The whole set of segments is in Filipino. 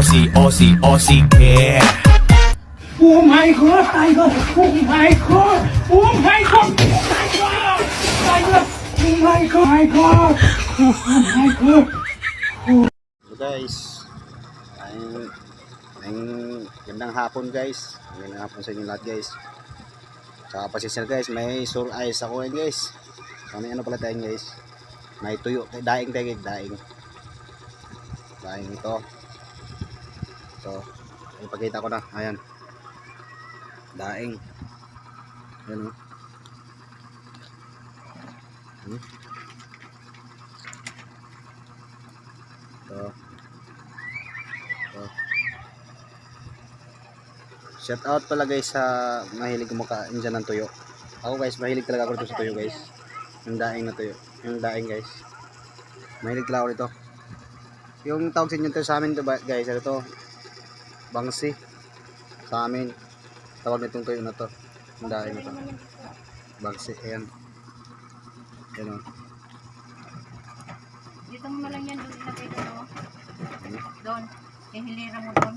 Aussie, Aussie, Aussie care. Oh my god, tiger! Oh my god! Oh my god! Oh my god! Tiger! Oh my god! My god! Oh my god! So guys, ay, ay, gandang hapon guys. Gandang hapon sa inyo lahat guys. Tsaka pasisya guys, may sore eyes ako ngayon guys. May ano pala tayo guys. May tuyo, daing tayo daing. Daing ito. So, ipakita ko na, ayan. Daing. Ayan o. Hmm. Ito. So, shout out pala guys sa mahilig kumakain dyan ng tuyo. Ako guys, mahilig talaga ako dito sa tuyo guys. Yung daing na tuyo. Yung daing guys. Mahilig talaga ako dito. Yung tawag sa inyo to sa amin to guys, ano to? Bangsi. Sa amin. Tawag nitong tuyo na to. Yung daing na to. Bangsi. Ayan. Ayan o. Dito mo lang yan doon ilagay doon. oh. Doon. Ihilira mo doon.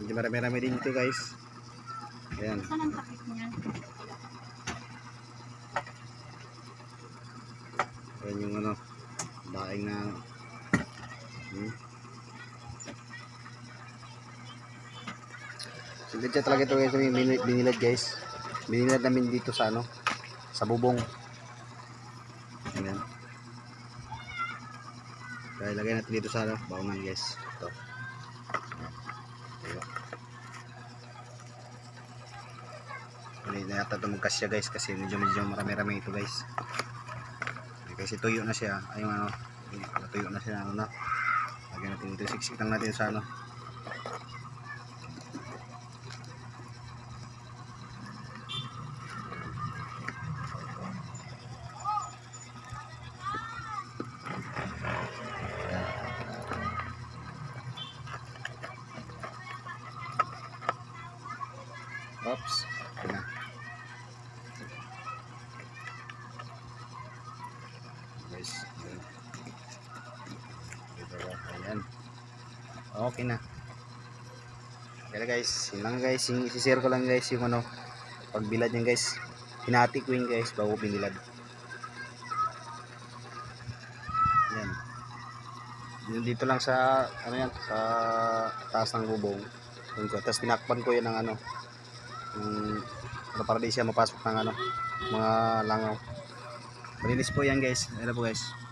Medyo marami-rami din dito guys. Ayan. Saan ang takip niyan? Ayan yung ano, daing na hmm. Siya talaga ito guys, binilad guys. Binilad namin dito sa ano, sa bubong. Ayan. Kaya ilagay natin dito sa ano, baungan guys. Ito. Ayan. Hindi na yata ito magkasya guys kasi medyo medyo marami-rami ito guys. Kasi tuyo na siya. Ayun ano, tuyo na siya ano na. Lagyan natin ito, siksik lang natin sa ano. Okay na. Guys. Ayan. Dito ba? Okay na. Okay na guys. Yun lang guys. Isi-share ko lang guys yung ano. Pagbilad niyan guys. Hinati ko yun guys bago binilad. Ayan. Dito lang sa ano yan sa taas ng bubong. Tapos tinakpan ko yun ng ano ano para di siya mapasok ng ano mga langaw. Malinis po yan guys. Ano po guys